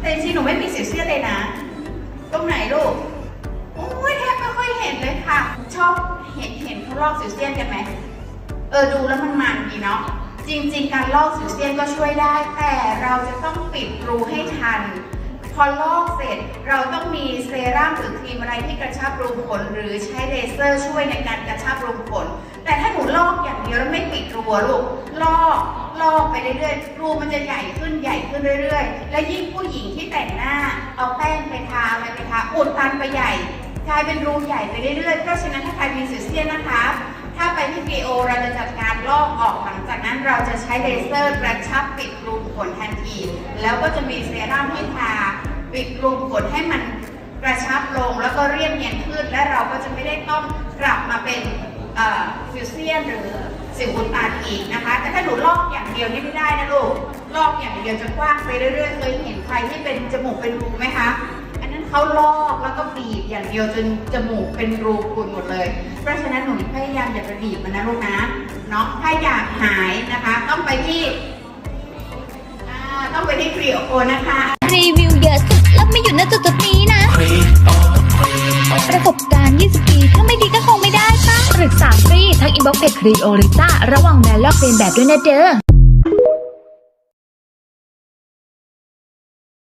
แต่จริงๆหนูไม่มีสิวเซียนเลยนะ ตรงไหนลูกโอ้ยแทบไม่ค่อยเห็นเลยค่ะ ชอบเห็นเห็นเขาลอกสิวเซียนกันไหมเออดูแล้วมันมันดีเนาะจริง ๆ การลอกสิวเซียนก็ช่วยได้ แต่เราจะต้องปิดรูให้ทัน พอลอกเสร็จเราต้องมีเซรั่มหรือครีมอะไรที่กระชับรูขุมขนหรือใช้เลเซอร์ช่วยในการกระชับรูขุมขนแต่ถ้าหนูลอกอย่างเดียวแล้วไม่ ปิดรูอะลูกลอกลอกไปเรื่อยๆรูมันจะใหญ่ขึ้นใหญ่ขึ้นเรื่อย ๆ และยิ่งผู้หญิงที่แต่งหน้า เอาแป้งไปทาอะไรไปทาอุดตันไปใหญ่กลายเป็นรูใหญ่ไปเรื่อยๆเพราะฉะนั้นถ้าใครมีสิวเซียนนะคะ ถ้าไปที่ PO เราจะจัดการลอกออกหลังจากนั้นเราจะใช้เลเซอร์กระชับปิดรูขุมขนทันที แล้วก็จะมีเซรั่มให้ทาปิดรูขุมขนให้มันกระชับลงแล้วก็เรียบเนียนขึ้นและเราก็จะไม่ได้ต้องกลับมาเป็นฟิวเซียนหรือ สิวอุดตันอีกนะคะ แต่ถ้าหนูลอกอย่างเดียวนี่ไม่ได้นะลูก ลอกอย่างเดียวจะกว้างไปเรื่อยๆ เคยเห็นใครที่เป็นจมูกเป็นรูไหมคะ อันนั้นเขาลอกแล้วก็บีบอย่างเดียวจนจมูกเป็นรูพุนหมดเลย เพราะฉะนั้นหนูพยายามอย่าไปบีบมันนะลูกนะเนาะถ้าอยากหายนะคะ ต้องไปที่อ่าต้องไปที่ครีโอนะคะรีวิวเยอะสุดแล้วไม่หยุดณจุดจุดๆนี้นะประสบการณ์ 20ปี บ็อกเพจครีโอริต้าระวังแมนลอกเลียนแบบด้วยนะเด้อ